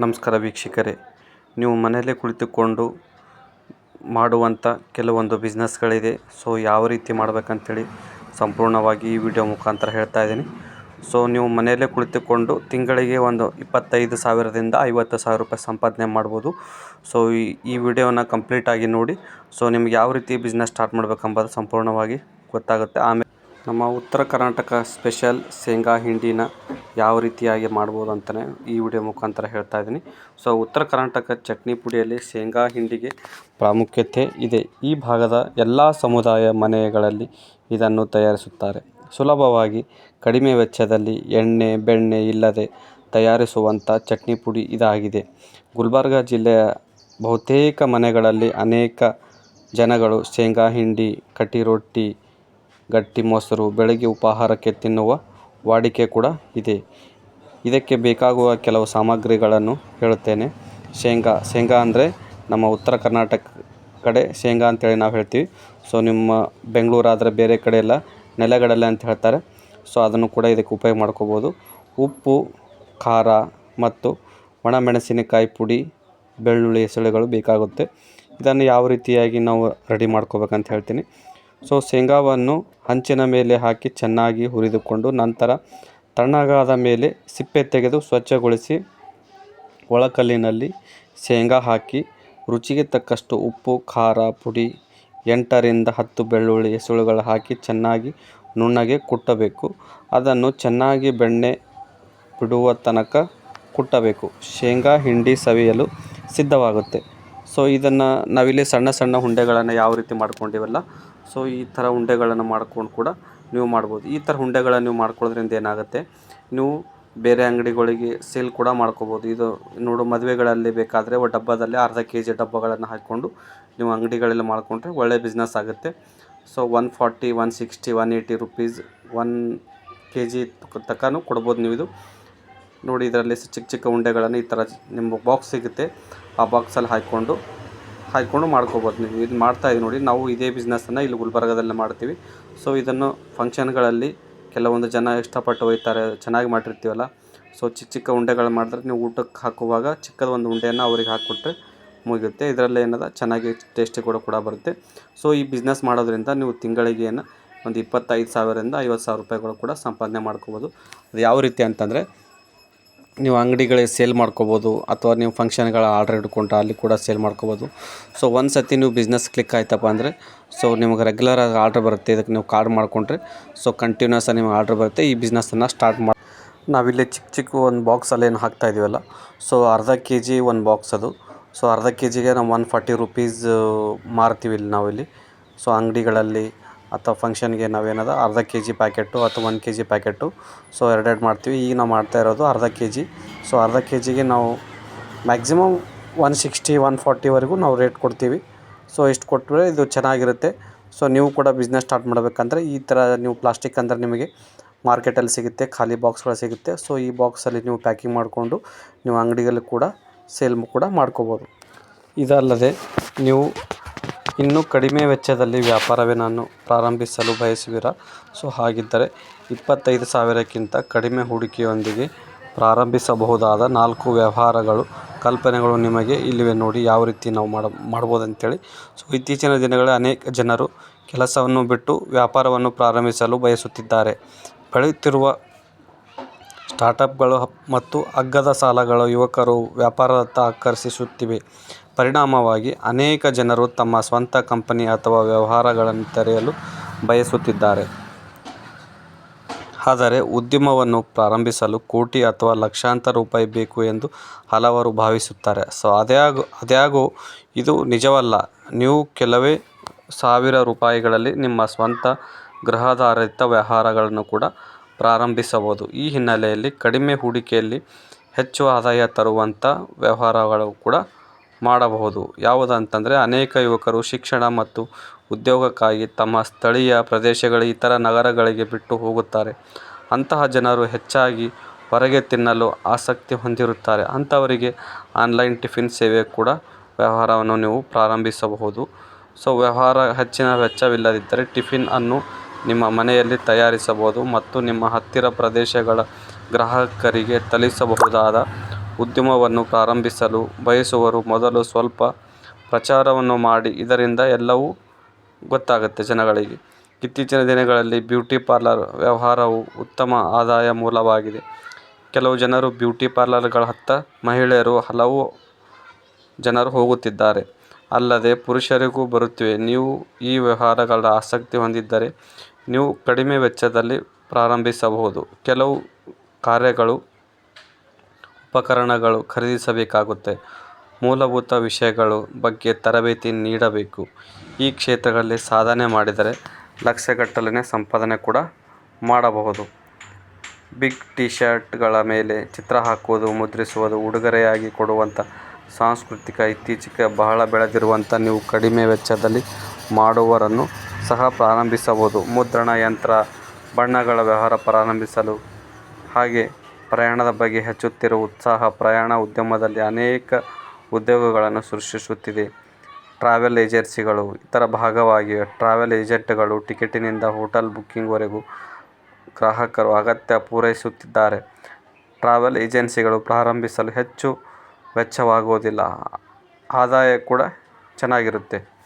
ನಮಸ್ಕಾರ ವೀಕ್ಷಕರೇ. ನೀವು ಮನೆಯಲ್ಲೇ ಕುಳಿತುಕೊಂಡು ಮಾಡುವಂಥ ಕೆಲವೊಂದು ಬಿಸ್ನೆಸ್ಗಳಿದೆ. ಸೊ, ಯಾವ ರೀತಿ ಮಾಡ್ಬೇಕಂತೇಳಿ ಸಂಪೂರ್ಣವಾಗಿ ಈ ವಿಡಿಯೋ ಮುಖಾಂತರ ಹೇಳ್ತಾ ಇದ್ದೀನಿ. ಸೊ, ನೀವು ಮನೆಯಲ್ಲೇ ಕುಳಿತುಕೊಂಡು ತಿಂಗಳಿಗೆ ಒಂದು ಇಪ್ಪತ್ತೈದು ಸಾವಿರದಿಂದ ಐವತ್ತು ಸಾವಿರ ರೂಪಾಯಿ ಸಂಪಾದನೆ ಮಾಡ್ಬೋದು. ಸೊ, ಈ ಈ ವಿಡಿಯೋನ ಕಂಪ್ಲೀಟಾಗಿ ನೋಡಿ. ಸೊ, ನಿಮ್ಗೆ ಯಾವ ರೀತಿ ಬಿಸ್ನೆಸ್ ಸ್ಟಾರ್ಟ್ ಮಾಡಬೇಕಂಬುದು ಸಂಪೂರ್ಣವಾಗಿ ಗೊತ್ತಾಗುತ್ತೆ. ಆಮೇಲೆ ನಮ್ಮ ಉತ್ತರ ಕರ್ನಾಟಕ ಸ್ಪೆಷಲ್ ಶೇಂಗಾ ಹಿಂಡಿನ ಯಾವ ರೀತಿಯಾಗಿ ಮಾಡ್ಬೋದು ಅಂತಲೇ ಈ ವಿಡಿಯೋ ಮುಖಾಂತರ ಹೇಳ್ತಾ ಇದ್ದೀನಿ. ಸೊ ಉತ್ತರ ಕರ್ನಾಟಕ ಚಟ್ನಿ ಪುಡಿಯಲ್ಲಿ ಶೇಂಗಾ ಹಿಂಡಿಗೆ ಪ್ರಾಮುಖ್ಯತೆ ಇದೆ. ಈ ಭಾಗದ ಎಲ್ಲ ಸಮುದಾಯ ಮನೆಗಳಲ್ಲಿ ಇದನ್ನು ತಯಾರಿಸುತ್ತಾರೆ. ಸುಲಭವಾಗಿ ಕಡಿಮೆ ವೆಚ್ಚದಲ್ಲಿ ಎಣ್ಣೆ, ಬೆಣ್ಣೆ ಇಲ್ಲದೆ ತಯಾರಿಸುವಂಥ ಚಟ್ನಿ ಪುಡಿ ಇದಾಗಿದೆ. ಗುಲ್ಬರ್ಗ ಜಿಲ್ಲೆಯ ಬಹುತೇಕ ಮನೆಗಳಲ್ಲಿ ಅನೇಕ ಜನಗಳು ಶೇಂಗಾ ಹಿಂಡಿ, ಕಟ್ಟಿ ರೊಟ್ಟಿ, ಗಟ್ಟಿ ಮೊಸರು, ಬೆಳಗ್ಗೆ ಉಪಹಾರಕ್ಕೆ ತಿನ್ನುವ ವಾಡಿಕೆ ಕೂಡ ಇದೆ. ಇದಕ್ಕೆ ಬೇಕಾಗುವ ಕೆಲವು ಸಾಮಗ್ರಿಗಳನ್ನು ಹೇಳುತ್ತೇನೆ. ಶೇಂಗಾ ಶೇಂಗಾ ಅಂದರೆ ನಮ್ಮ ಉತ್ತರ ಕರ್ನಾಟಕ ಕಡೆ ಶೇಂಗಾ ಅಂತೇಳಿ ನಾವು ಹೇಳ್ತೀವಿ. ಸೊ ನಿಮ್ಮ ಬೆಂಗಳೂರಾದರೆ ಬೇರೆ ಕಡೆ ಎಲ್ಲ ನೆಲಗಡಲೆ ಅಂತ ಹೇಳ್ತಾರೆ. ಸೊ ಅದನ್ನು ಕೂಡ ಇದಕ್ಕೆ ಉಪಯೋಗ ಮಾಡ್ಕೋಬೋದು. ಉಪ್ಪು, ಖಾರ ಮತ್ತು ಒಣಮೆಣಸಿನಕಾಯಿ ಪುಡಿ, ಬೆಳ್ಳುಳ್ಳಿ ಹೆಸಳುಗಳು ಬೇಕಾಗುತ್ತೆ. ಇದನ್ನು ಯಾವ ರೀತಿಯಾಗಿ ನಾವು ರೆಡಿ ಮಾಡ್ಕೋಬೇಕಂತ ಹೇಳ್ತೀನಿ. ಸೊ ಶೇಂಗಾವನ್ನು ಹಂಚಿನ ಮೇಲೆ ಹಾಕಿ ಚೆನ್ನಾಗಿ ಹುರಿದುಕೊಂಡು ನಂತರ ತಣ್ಣಗಾದ ಮೇಲೆ ಸಿಪ್ಪೆ ತೆಗೆದು ಸ್ವಚ್ಛಗೊಳಿಸಿ ಒಳಕಲ್ಲಿನಲ್ಲಿ ಶೇಂಗಾ ಹಾಕಿ ರುಚಿಗೆ ತಕ್ಕಷ್ಟು ಉಪ್ಪು, ಖಾರ, ಪುಡಿ, ಎಂಟರಿಂದ ಹತ್ತು ಬೆಳ್ಳುಳ್ಳಿ ಹೆಸರುಗಳು ಹಾಕಿ ಚೆನ್ನಾಗಿ ನುಣ್ಣಗೆ ಕುಟ್ಟಬೇಕು. ಅದನ್ನು ಚೆನ್ನಾಗಿ ಬೆಣ್ಣೆ ಬಿಡುವ ತನಕ ಕುಟ್ಟಬೇಕು. ಶೇಂಗಾ ಹಿಂಡಿ ಸವಿಯಲು ಸಿದ್ಧವಾಗುತ್ತೆ. ಸೊ ಇದನ್ನು ನಾವಿಲ್ಲಿ ಸಣ್ಣ ಸಣ್ಣ ಉಂಡೆಗಳನ್ನು ಯಾವ ರೀತಿ ಮಾಡ್ಕೊಂಡಿವಲ್ಲ ಸೊ ಈ ಥರ ಉಂಡೆಗಳನ್ನು ಮಾಡ್ಕೊಂಡು ಕೂಡ ನೀವು ಮಾಡ್ಬೋದು. ಈ ಥರ ಉಂಡೆಗಳನ್ನು ನೀವು ಮಾಡ್ಕೊಳ್ಳೋದ್ರಿಂದ ಏನಾಗುತ್ತೆ? ನೀವು ಬೇರೆ ಅಂಗಡಿಗಳಿಗೆ ಸೇಲ್ ಕೂಡ ಮಾಡ್ಕೋಬೋದು. ಇದು ನೋಡು, ಮದುವೆಗಳಲ್ಲಿ ಬೇಕಾದರೆ ಡಬ್ಬದಲ್ಲಿ ಅರ್ಧ ಕೆ ಜಿ ಡಬ್ಬಗಳನ್ನು ಹಾಕ್ಕೊಂಡು ನೀವು ಅಂಗಡಿಗಳಲ್ಲಿ ಮಾಡಿಕೊಂಡ್ರೆ ಒಳ್ಳೆ ಬಿಸ್ನೆಸ್ ಆಗುತ್ತೆ. So one forty one sixty one eighty rupees one K G ತಕ್ಕನೂ ಕೊಡ್ಬೋದು ನೀವು ಇದು. ನೋಡಿ, ಇದರಲ್ಲಿ ಚಿಕ್ಕ ಚಿಕ್ಕ ಉಂಡೆಗಳನ್ನು ಈ ಥರ ನಿಮ್ಮ ಬಾಕ್ಸ್ ಸಿಗುತ್ತೆ. ಆ ಬಾಕ್ಸಲ್ಲಿ ಹಾಕ್ಕೊಂಡು ಹಾಕ್ಕೊಂಡು ಮಾಡ್ಕೋಬೋದು ನೀವು. ಇದು ಮಾಡ್ತಾಯಿದ್ದೀವಿ ನೋಡಿ, ನಾವು ಇದೇ ಬಿಸ್ನೆಸ್ಸನ್ನು ಇಲ್ಲಿ ಗುಲ್ಬರ್ಗದಲ್ಲಿ ಮಾಡ್ತೀವಿ. ಸೊ ಇದನ್ನು ಫಂಕ್ಷನ್ಗಳಲ್ಲಿ ಕೆಲವೊಂದು ಜನ ಇಷ್ಟಪಟ್ಟು ಒಯ್ತಾರೆ, ಚೆನ್ನಾಗಿ ಮಾಡಿರ್ತೀವಲ್ಲ. ಸೊ ಚಿಕ್ಕ ಚಿಕ್ಕ ಉಂಡೆಗಳು ಮಾಡಿದ್ರೆ ನೀವು ಊಟಕ್ಕೆ ಹಾಕುವಾಗ ಚಿಕ್ಕದ ಒಂದು ಉಂಡೆಯನ್ನು ಅವ್ರಿಗೆ ಹಾಕಿಕೊಟ್ರೆ ಮುಗಿಯುತ್ತೆ. ಇದರಲ್ಲಿ ಏನದ, ಚೆನ್ನಾಗಿ ಟೇಸ್ಟಿ ಕೂಡ ಕೂಡ ಬರುತ್ತೆ. ಸೊ ಈ ಬಿಸ್ನೆಸ್ ಮಾಡೋದ್ರಿಂದ ನೀವು ತಿಂಗಳಿಗೆ ಏನು, ಒಂದು ಇಪ್ಪತ್ತೈದು ಸಾವಿರದಿಂದ ಐವತ್ತು ಸಾವಿರ ರೂಪಾಯಿಗಳು ಕೂಡ ಸಂಪಾದನೆ ಮಾಡ್ಕೋಬೋದು. ಅದು ಯಾವ ರೀತಿ ಅಂತಂದರೆ ನೀವು ಅಂಗಡಿಗಳಿಗೆ ಸೇಲ್ ಮಾಡ್ಕೋಬೋದು ಅಥವಾ ನೀವು ಫಂಕ್ಷನ್ಗಳ ಆರ್ಡ್ರ್ ಹಿಡ್ಕೊಂಡ್ರೆ ಅಲ್ಲಿ ಕೂಡ ಸೇಲ್ ಮಾಡ್ಕೋಬೋದು. ಸೊ ಒಂದು ಸತಿ ನೀವು ಬಿಸ್ನೆಸ್ ಕ್ಲಿಕ್ ಆಯ್ತಪ್ಪ ಅಂದರೆ ಸೊ ನಿಮ್ಗೆ ರೆಗ್ಯುಲರ್ ಆಗಿ ಆರ್ಡ್ರ್ ಬರುತ್ತೆ. ಇದಕ್ಕೆ ನೀವು ಕಾರ್ಡ್ ಮಾಡಿಕೊಂಡ್ರೆ ಸೊ ಕಂಟಿನ್ಯೂಸ್ ಆಗಿ ನಿಮ್ಗೆ ಆರ್ಡ್ರ್ ಬರುತ್ತೆ. ಈ ಬಿಸ್ನೆಸ್ಸನ್ನು ಸ್ಟಾರ್ಟ್ ಮಾಡಿ ನಾವಿಲ್ಲಿ ಚಿಕ್ಕ ಚಿಕ್ಕ ಒಂದು ಬಾಕ್ಸಲ್ಲಿ ಏನು ಹಾಕ್ತಾ ಇದೀವಲ್ಲ ಸೊ ಅರ್ಧ ಕೆ ಜಿ ಒಂದು ಬಾಕ್ಸ್ ಅದು. ಸೊ ಅರ್ಧ ಕೆ ಜಿಗೆ ನಾವು ಒನ್ ಫಾರ್ಟಿ ರುಪೀಸ್ ಮಾರ್ತೀವಿ ಇಲ್ಲಿ ನಾವಿಲ್ಲಿ. ಸೊ ಅಂಗಡಿಗಳಲ್ಲಿ ಅಥವಾ ಫಂಕ್ಷನ್ಗೆ ನಾವೇನದ ಅರ್ಧ ಕೆ ಜಿ ಪ್ಯಾಕೆಟು ಅಥವಾ one K G packet so ಎರಡೆರಡು ಮಾಡ್ತೀವಿ. ಈಗ ನಾವು ಮಾಡ್ತಾ ಇರೋದು ಅರ್ಧ ಕೆ ಜಿ ಸೊ ಅರ್ಧ ಕೆ ಜಿಗೆ ನಾವು ಮ್ಯಾಕ್ಸಿಮಮ್ ಒನ್ ಸಿಕ್ಸ್ಟಿ ಒನ್ ಫಾರ್ಟಿವರೆಗೂ ನಾವು ರೇಟ್ ಕೊಡ್ತೀವಿ. ಸೊ ಇಷ್ಟು ಕೊಟ್ಟರೆ ಇದು ಚೆನ್ನಾಗಿರುತ್ತೆ. ಸೊ ನೀವು ಕೂಡ ಬಿಸ್ನೆಸ್ ಸ್ಟಾರ್ಟ್ ಮಾಡಬೇಕಂದ್ರೆ ಈ ಥರ ನೀವು ಪ್ಲಾಸ್ಟಿಕ್ ಅಂದರೆ ನಿಮಗೆ ಮಾರ್ಕೆಟಲ್ಲಿ ಸಿಗುತ್ತೆ, ಖಾಲಿ ಬಾಕ್ಸ್ಗಳು ಸಿಗುತ್ತೆ. ಸೊ ಈ ಬಾಕ್ಸಲ್ಲಿ ನೀವು ಪ್ಯಾಕಿಂಗ್ ಮಾಡಿಕೊಂಡು ನೀವು ಅಂಗಡಿಯಲ್ಲಿ ಕೂಡ ಸೇಲ್ ಕೂಡ ಮಾಡ್ಕೋಬೋದು. ಇದಲ್ಲದೆ ನೀವು ಇನ್ನೂ ಕಡಿಮೆ ವೆಚ್ಚದಲ್ಲಿ ವ್ಯಾಪಾರವೇ ನಾನು ಪ್ರಾರಂಭಿಸಲು ಬಯಸುವಿರಾ? ಸೊ, ಹಾಗಿದ್ದರೆ ಇಪ್ಪತ್ತೈದು ಸಾವಿರಕ್ಕಿಂತ ಕಡಿಮೆ ಹೂಡಿಕೆಯೊಂದಿಗೆ ಪ್ರಾರಂಭಿಸಬಹುದಾದ ನಾಲ್ಕು ವ್ಯವಹಾರಗಳು, ಕಲ್ಪನೆಗಳು ನಿಮಗೆ ಇಲ್ಲಿವೆ ನೋಡಿ ಯಾವ ರೀತಿ ನಾವು ಮಾಡ ಮಾಡ್ಬೋದು ಅಂತೇಳಿ ಸೊ, ಇತ್ತೀಚಿನ ದಿನಗಳಲ್ಲಿ ಅನೇಕ ಜನರು ಕೆಲಸವನ್ನು ಬಿಟ್ಟು ವ್ಯಾಪಾರವನ್ನು ಪ್ರಾರಂಭಿಸಲು ಬಯಸುತ್ತಿದ್ದಾರೆ. ಬೆಳೆಯುತ್ತಿರುವ ಸ್ಟಾರ್ಟಪ್ಗಳು ಮತ್ತು ಅಗ್ಗದ ಸಾಲಗಳು ಯುವಕರು ವ್ಯಾಪಾರದತ್ತ ಆಕರ್ಷಿಸುತ್ತಿವೆ. ಪರಿಣಾಮವಾಗಿ ಅನೇಕ ಜನರು ತಮ್ಮ ಸ್ವಂತ ಕಂಪನಿ ಅಥವಾ ವ್ಯವಹಾರಗಳನ್ನು ತೆರೆಯಲು ಬಯಸುತ್ತಿದ್ದಾರೆ. ಆದರೆ ಉದ್ಯಮವನ್ನು ಪ್ರಾರಂಭಿಸಲು ಕೋಟಿ ಅಥವಾ ಲಕ್ಷಾಂತರ ರೂಪಾಯಿ ಬೇಕು ಎಂದು ಹಲವರು ಭಾವಿಸುತ್ತಾರೆ. ಸೊ, ಅದ್ಯಾಗೋ ಅದ್ಯಾಗೋ ಇದು ನಿಜವಲ್ಲ. ನೀವು ಕೆಲವೇ ಸಾವಿರ ರೂಪಾಯಿಗಳಲ್ಲಿ ನಿಮ್ಮ ಸ್ವಂತ ಗೃಹಾಧಾರಿತ ವ್ಯವಹಾರಗಳನ್ನು ಕೂಡ ಪ್ರಾರಂಭಿಸಬಹುದು. ಈ ಹಿನ್ನೆಲೆಯಲ್ಲಿ ಕಡಿಮೆ ಹೂಡಿಕೆಯಲ್ಲಿ ಹೆಚ್ಚು ಆದಾಯ ತರುವಂಥ ವ್ಯವಹಾರಗಳು ಕೂಡ ಮಾಡಬಹುದು. ಯಾವುದಂತಂದರೆ ಅನೇಕ ಯುವಕರು ಶಿಕ್ಷಣ ಮತ್ತು ಉದ್ಯೋಗಕ್ಕಾಗಿ ತಮ್ಮ ಸ್ಥಳೀಯ ಪ್ರದೇಶಗಳ ಇತರ ನಗರಗಳಿಗೆ ಬಿಟ್ಟು ಹೋಗುತ್ತಾರೆ. ಅಂತಹ ಜನರು ಹೆಚ್ಚಾಗಿ ಹೊರಗೆ ತಿನ್ನಲು ಆಸಕ್ತಿ ಹೊಂದಿರುತ್ತಾರೆ. ಅಂಥವರಿಗೆ ಆನ್ಲೈನ್ ಟಿಫಿನ್ ಸೇವೆ ಕೂಡ ವ್ಯವಹಾರವನ್ನು ನೀವು ಪ್ರಾರಂಭಿಸಬಹುದು. ಸೊ, ವ್ಯವಹಾರ ಹೆಚ್ಚಿನ ವೆಚ್ಚವಿಲ್ಲದಿದ್ದರೆ ಟಿಫಿನ್ ಅನ್ನು ನಿಮ್ಮ ಮನೆಯಲ್ಲಿ ತಯಾರಿಸಬಹುದು ಮತ್ತು ನಿಮ್ಮ ಹತ್ತಿರ ಪ್ರದೇಶಗಳ ಗ್ರಾಹಕರಿಗೆ ತಲುಪಿಸಬಹುದಾದ ಉದ್ಯಮವನ್ನು ಪ್ರಾರಂಭಿಸಲು ಬಯಸುವವರು ಮೊದಲು ಸ್ವಲ್ಪ ಪ್ರಚಾರವನ್ನು ಮಾಡಿ ಇದರಿಂದ ಎಲ್ಲವೂ ಗೊತ್ತಾಗುತ್ತೆ ಜನಗಳಿಗೆ. ಇತ್ತೀಚಿನ ದಿನಗಳಲ್ಲಿ ಬ್ಯೂಟಿ ಪಾರ್ಲರ್ ವ್ಯವಹಾರವು ಉತ್ತಮ ಆದಾಯ ಮೂಲವಾಗಿದೆ. ಕೆಲವು ಜನರು ಬ್ಯೂಟಿ ಪಾರ್ಲರ್ಗಳ ಹತ್ತ ಮಹಿಳೆಯರು ಹಲವು ಜನರು ಹೋಗುತ್ತಿದ್ದಾರೆ. ಅಲ್ಲದೆ ಪುರುಷರಿಗೂ ಬರುತ್ತಿವೆ. ನೀವು ಈ ವ್ಯವಹಾರಗಳ ಆಸಕ್ತಿ ಹೊಂದಿದ್ದರೆ ನೀವು ಕಡಿಮೆ ವೆಚ್ಚದಲ್ಲಿ ಪ್ರಾರಂಭಿಸಬಹುದು. ಕೆಲವು ಕಾರ್ಯಗಳು, ಉಪಕರಣಗಳು ಖರೀದಿಸಬೇಕಾಗುತ್ತೆ ಮೂಲಭೂತ ವಿಷಯಗಳ ಬಗ್ಗೆ ತರಬೇತಿ ನೀಡಬೇಕು. ಈ ಕ್ಷೇತ್ರಗಳಲ್ಲಿ ಸಾಧನೆ ಮಾಡಿದರೆ ಲಕ್ಷಗಟ್ಟಲೆ ಸಂಪಾದನೆ ಕೂಡ ಮಾಡಬಹುದು. ಬಿಗ್ ಟಿ ಶರ್ಟ್ಗಳ ಮೇಲೆ ಚಿತ್ರ ಹಾಕುವುದು, ಮುದ್ರಿಸುವುದು, ಉಡುಗೊರೆಯಾಗಿ ಕೊಡುವಂಥ ಸಾಂಸ್ಕೃತಿಕ ಇತ್ತೀಚೆಗೆ ಬಹಳ ಬೆಳೆದಿರುವಂಥ ನೀವು ಕಡಿಮೆ ವೆಚ್ಚದಲ್ಲಿ ಮಾಡುವರನ್ನು ಸಹ ಪ್ರಾರಂಭಿಸಬಹುದು. ಮುದ್ರಣ ಯಂತ್ರ, ಬಣ್ಣಗಳ ವ್ಯವಹಾರ ಪ್ರಾರಂಭಿಸಲು ಹಾಗೆ ಪ್ರಯಾಣದ ಬಗ್ಗೆ ಹೆಚ್ಚುತ್ತಿರುವ ಉತ್ಸಾಹ ಪ್ರಯಾಣ ಉದ್ಯಮದಲ್ಲಿ ಅನೇಕ ಉದ್ಯೋಗಗಳನ್ನು ಸೃಷ್ಟಿಸುತ್ತಿದೆ. ಟ್ರಾವೆಲ್ ಏಜೆನ್ಸಿಗಳು ಇತರ ಭಾಗವಾಗಿವೆ. ಟ್ರಾವೆಲ್ ಏಜೆಂಟ್ಗಳು ಟಿಕೆಟಿನಿಂದ ಹೋಟೆಲ್ ಬುಕ್ಕಿಂಗ್ವರೆಗೂ ಗ್ರಾಹಕರ ಅಗತ್ಯ ಪೂರೈಸುತ್ತಿದ್ದಾರೆ. ಟ್ರಾವೆಲ್ ಏಜೆನ್ಸಿಗಳು ಪ್ರಾರಂಭಿಸಲು ಹೆಚ್ಚು ವೆಚ್ಚವಾಗುವುದಿಲ್ಲ. ಆದಾಯ ಕೂಡ ಚೆನ್ನಾಗಿರುತ್ತೆ.